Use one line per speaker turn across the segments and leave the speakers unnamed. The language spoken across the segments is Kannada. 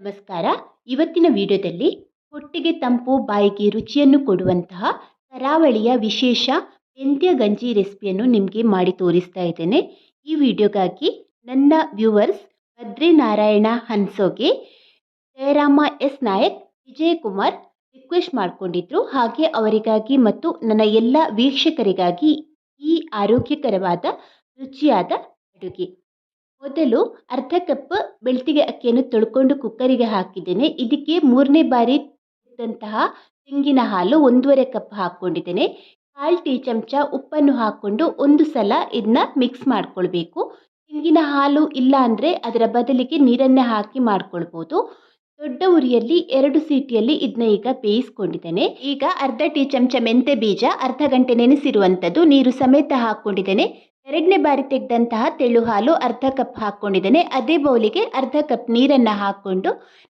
ನಮಸ್ಕಾರ. ಇವತ್ತಿನ ವಿಡಿಯೋದಲ್ಲಿ ಹೊಟ್ಟೆಗೆ ತಂಪು, ಬಾಯಿಗೆ ರುಚಿಯನ್ನು ಕೊಡುವಂತಹ ಕರಾವಳಿಯ ವಿಶೇಷ ಮೆಂತ್ಯ ಗಂಜಿ ರೆಸಿಪಿಯನ್ನು ನಿಮಗೆ ಮಾಡಿ ತೋರಿಸ್ತಾ ಇದ್ದೇನೆ. ಈ ವಿಡಿಯೋಗಾಗಿ ನನ್ನ viewers Badrinarayana ಹನ್ಸೋಗೆ Jayarama S Nayak, Vijayakumar request ಮಾಡಿಕೊಂಡಿದ್ರು. ಹಾಗೆ ಅವರಿಗಾಗಿ ಮತ್ತು ನನ್ನ ಎಲ್ಲ ವೀಕ್ಷಕರಿಗಾಗಿ ಈ ಆರೋಗ್ಯಕರವಾದ ರುಚಿಯಾದ ಅಡುಗೆ. ಮೊದಲು ಅರ್ಧ ಕಪ್ ಬೆಳ್ತಿಗೆ ಅಕ್ಕಿಯನ್ನು ತೊಳ್ಕೊಂಡು ಕುಕ್ಕರಿಗೆ ಹಾಕಿದ್ದೇನೆ. ಇದಕ್ಕೆ ಮೂರನೇ ಬಾರಿ ಇದ್ದಂತಹ ತೆಂಗಿನ ಹಾಲು ಒಂದೂವರೆ ಕಪ್ ಹಾಕ್ಕೊಂಡಿದ್ದೇನೆ. ಕಾಲು ಟೀ ಚಮಚ ಉಪ್ಪನ್ನು ಹಾಕ್ಕೊಂಡು ಒಂದು ಸಲ ಇದನ್ನ ಮಿಕ್ಸ್ ಮಾಡ್ಕೊಳ್ಬೇಕು. ತೆಂಗಿನ ಹಾಲು ಇಲ್ಲ ಅಂದರೆ ಅದರ ಬದಲಿಗೆ ನೀರನ್ನೇ ಹಾಕಿ ಮಾಡ್ಕೊಳ್ಬೋದು. ದೊಡ್ಡ ಉರಿಯಲ್ಲಿ ಎರಡು ಸೀಟಿಯಲ್ಲಿ ಇದನ್ನ ಈಗ ಬೇಯಿಸ್ಕೊಂಡಿದ್ದೇನೆ. ಈಗ ಅರ್ಧ ಟೀ ಚಮಚ ಮೆಂತೆ ಬೀಜ, ಅರ್ಧ ಗಂಟೆ ನೆನೆಸಿರುವಂಥದ್ದು ನೀರು ಸಮೇತ ಹಾಕ್ಕೊಂಡಿದ್ದೇನೆ. ಎರಡನೇ ಬಾರಿ ತೆಗೆದಂತಹ ತೆಳು ಹಾಲು ಅರ್ಧ ಕಪ್ ಹಾಕ್ಕೊಂಡಿದ್ದೇನೆ ಅದೇ ಬೌಲಿಗೆ ಅರ್ಧ ಕಪ್ ನೀರನ್ನು ಹಾಕ್ಕೊಂಡು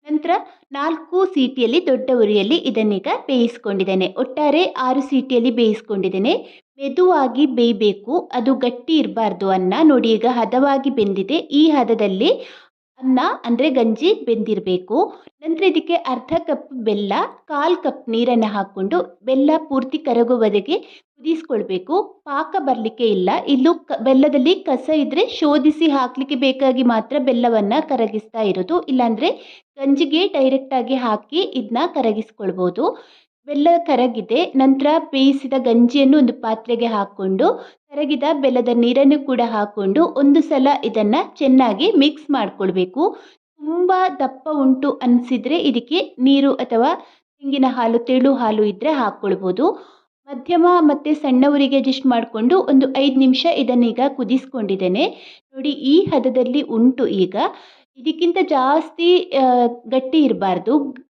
ನಂತರ ನಾಲ್ಕು ಸೀಟಿಯಲ್ಲಿ ದೊಡ್ಡ ಉರಿಯಲ್ಲಿ ಇದನ್ನೀಗ ಬೇಯಿಸ್ಕೊಂಡಿದ್ದೇನೆ. ಒಟ್ಟಾರೆ ಆರು ಸೀಟಿಯಲ್ಲಿ ಬೇಯಿಸ್ಕೊಂಡಿದ್ದೇನೆ. ಮೆದುವಾಗಿ ಬೇಯಬೇಕು. ಅದು ಗಟ್ಟಿ ಇರಬಾರ್ದು ಅನ್ನ. ನೋಡಿ, ಈಗ ಹದವಾಗಿ ಬೆಂದಿದೆ. ಈ ಹದದಲ್ಲಿ ಅನ್ನ ಅಂದರೆ ಗಂಜಿ ಬೆಂದಿರಬೇಕು. ನಂತರ ಇದಕ್ಕೆ ಅರ್ಧ ಕಪ್ ಬೆಲ್ಲ, ಕಾಲು ಕಪ್ ನೀರನ್ನು ಹಾಕ್ಕೊಂಡು ಬೆಲ್ಲ ಪೂರ್ತಿ ಕರಗುವವರೆಗೆ ಕುದಿಸ್ಕೊಳ್ಬೇಕು. ಪಾಕ ಬರಲಿಕ್ಕೆ ಇಲ್ಲ. ಇಲ್ಲೂ ಕ, ಬೆಲ್ಲದಲ್ಲಿ ಕಸ ಇದ್ದರೆ ಶೋಧಿಸಿ ಹಾಕಲಿಕ್ಕೆ ಬೇಕಾಗಿ ಮಾತ್ರ ಬೆಲ್ಲವನ್ನು ಕರಗಿಸ್ತಾ ಇರೋದು. ಇಲ್ಲಾಂದರೆ ಗಂಜಿಗೆ ಡೈರೆಕ್ಟಾಗಿ ಹಾಕಿ ಇದನ್ನ ಕರಗಿಸ್ಕೊಳ್ಬೋದು. ಬೆಲ್ಲ ಕರಗಿದೆ, ನಂತರ ಬೇಯಿಸಿದ ಗಂಜಿಯನ್ನು ಒಂದು ಪಾತ್ರೆಗೆ ಹಾಕ್ಕೊಂಡು ಕರಗಿದ ಬೆಲ್ಲದ ನೀರನ್ನು ಕೂಡ ಹಾಕ್ಕೊಂಡು ಒಂದು ಸಲ ಇದನ್ನು ಚೆನ್ನಾಗಿ ಮಿಕ್ಸ್ ಮಾಡಿಕೊಳ್ಬೇಕು. ತುಂಬ ದಪ್ಪ ಉಂಟು ಅನಿಸಿದರೆ ಇದಕ್ಕೆ ನೀರು ಅಥವಾ ತೆಂಗಿನ ಹಾಲು, ತೆಳು ಹಾಲು ಇದ್ದರೆ ಹಾಕ್ಕೊಳ್ಬೋದು ಮಧ್ಯಮ ಮತ್ತು ಸಣ್ಣವರಿಗೆ ಅಡ್ಜಸ್ಟ್ ಮಾಡಿಕೊಂಡು ಒಂದು ಐದು ನಿಮಿಷ ಇದನ್ನೀಗ ಕುದಿಸ್ಕೊಂಡಿದ್ದೇನೆ. ನೋಡಿ ಈ ಹದದಲ್ಲಿ ಉಂಟು ಈಗ. ಇದಕ್ಕಿಂತ ಜಾಸ್ತಿ ಗಟ್ಟಿ ಇರಬಾರ್ದು.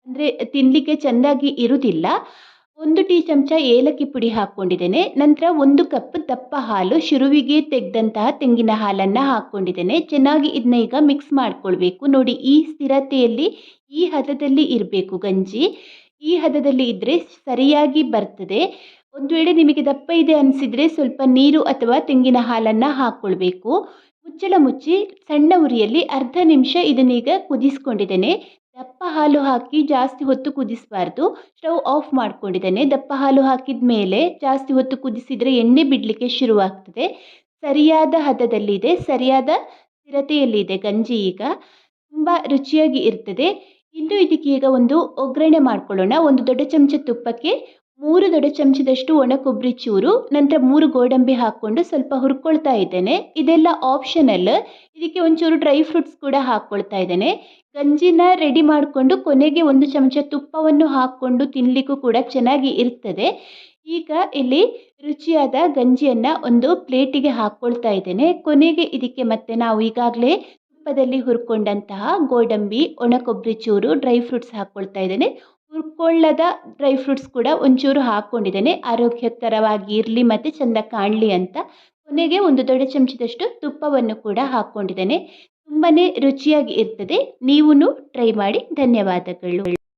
ಅಂದರೆ ತಿನ್ನಲಿಕ್ಕೆ ಚೆಂದಾಗಿ ಇರುವುದಿಲ್ಲ ಒಂದು ಟೀ ಚಮಚ ಏಲಕ್ಕಿ ಪುಡಿ ಹಾಕ್ಕೊಂಡಿದ್ದೇನೆ. ನಂತರ ಒಂದು ಕಪ್ ದಪ್ಪ ಹಾಲು, ಶುರುವಿಗೆ ತೆಗೆದಂತಹ ತೆಂಗಿನ ಹಾಲನ್ನು ಹಾಕ್ಕೊಂಡಿದ್ದೇನೆ. ಚೆನ್ನಾಗಿ ಇದನ್ನ ಈಗ ಮಿಕ್ಸ್ ಮಾಡ್ಕೊಳ್ಬೇಕು. ನೋಡಿ, ಈ ಸ್ಥಿರತೆಯಲ್ಲಿ, ಈ ಹದದಲ್ಲಿ ಇರಬೇಕು ಗಂಜಿ. ಈ ಹದದಲ್ಲಿ ಇದ್ದರೆ ಸರಿಯಾಗಿ ಬರ್ತದೆ. ಒಂದು ವೇಳೆ ನಿಮಗೆ ದಪ್ಪ ಇದೆ ಅನಿಸಿದರೆ ಸ್ವಲ್ಪ ನೀರು ಅಥವಾ ತೆಂಗಿನ ಹಾಲನ್ನು ಹಾಕ್ಕೊಳ್ಬೇಕು ಮುಚ್ಚಳ ಮುಚ್ಚಿ ಸಣ್ಣ ಉರಿಯಲ್ಲಿ ಅರ್ಧ ನಿಮಿಷ ಇದನ್ನೀಗ ಕುದಿಸ್ಕೊಂಡಿದ್ದೇನೆ. ದಪ್ಪ ಹಾಲು ಹಾಕಿ ಜಾಸ್ತಿ ಹೊತ್ತು ಕುದಿಸಬಾರ್ದು. Stove off ಮಾಡ್ಕೊಂಡಿದ್ದೇನೆ. ದಪ್ಪ ಹಾಲು ಹಾಕಿದ ಮೇಲೆ ಜಾಸ್ತಿ ಹೊತ್ತು ಕುದಿಸಿದರೆ ಎಣ್ಣೆ ಬಿಡಲಿಕ್ಕೆ ಶುರುವಾಗ್ತದೆ. ಸರಿಯಾದ ಹದದಲ್ಲಿದೆ. ಸರಿಯಾದ ಸ್ಥಿರತೆಯಲ್ಲಿದೆ ಗಂಜಿ ಈಗ. ತುಂಬ ರುಚಿಯಾಗಿ ಇರ್ತದೆ. ಇನ್ನು ಇದಕ್ಕೆ ಈಗ ಒಂದು ಒಗ್ಗರಣೆ ಮಾಡ್ಕೊಳ್ಳೋಣ. ಒಂದು ದೊಡ್ಡ ಚಮಚ ತುಪ್ಪಕ್ಕೆ ಮೂರು ದೊಡ್ಡ ಚಮಚದಷ್ಟು ಒಣ ಕೊಬ್ಬರಿ ಚೂರು, ನಂತರ ಮೂರು ಗೋಡಂಬಿ ಹಾಕ್ಕೊಂಡು ಸ್ವಲ್ಪ ಹುರ್ಕೊಳ್ತಾ ಇದ್ದೇನೆ. ಇದೆಲ್ಲ ಆಪ್ಷನಲ್ ಇದಕ್ಕೆ ಒಂಚೂರು ಡ್ರೈ ಫ್ರೂಟ್ಸ್ ಕೂಡ ಹಾಕ್ಕೊಳ್ತಾ ಇದ್ದೇನೆ. ಗಂಜಿನ ರೆಡಿ ಮಾಡಿಕೊಂಡು ಕೊನೆಗೆ ಒಂದು ಚಮಚ ತುಪ್ಪವನ್ನು ಹಾಕ್ಕೊಂಡು ತಿನ್ನಲಿಕ್ಕೂ ಕೂಡ ಚೆನ್ನಾಗಿ ಇರ್ತದೆ. ಈಗ ಇಲ್ಲಿ ರುಚಿಯಾದ ಗಂಜಿಯನ್ನು ಒಂದು ಪ್ಲೇಟಿಗೆ ಹಾಕ್ಕೊಳ್ತಾ ಇದ್ದೇನೆ. ಕೊನೆಗೆ ಇದಕ್ಕೆ ಮತ್ತೆ ನಾವು ಈಗಾಗಲೇ ತುಪ್ಪದಲ್ಲಿ ಹುರ್ಕೊಂಡಂತಹ ಗೋಡಂಬಿ ಒಣ ಕೊಬ್ಬರಿ ಚೂರು ಡ್ರೈ ಫ್ರೂಟ್ಸ್ ಹಾಕ್ಕೊಳ್ತಾ ಇದ್ದೇನೆ. ಹುರ್ಕೊಳ್ಳದ ಡ್ರೈ ಫ್ರೂಟ್ಸ್ ಕೂಡ ಒಂಚೂರು ಹಾಕ್ಕೊಂಡಿದ್ದೇನೆ ಆರೋಗ್ಯಕರವಾಗಿ ಇರಲಿ ಮತ್ತು ಚೆಂದ ಕಾಣಲಿ ಅಂತ. ಕೊನೆಗೆ ಒಂದು ದೊಡ್ಡ ಚಮಚದಷ್ಟು ತುಪ್ಪವನ್ನು ಕೂಡ ಹಾಕ್ಕೊಂಡಿದ್ದೇನೆ ತುಂಬಾ ರುಚಿಯಾಗಿ ಇರ್ತದೆ. ನೀವೂ ಟ್ರೈ ಮಾಡಿ. ಧನ್ಯವಾದಗಳು.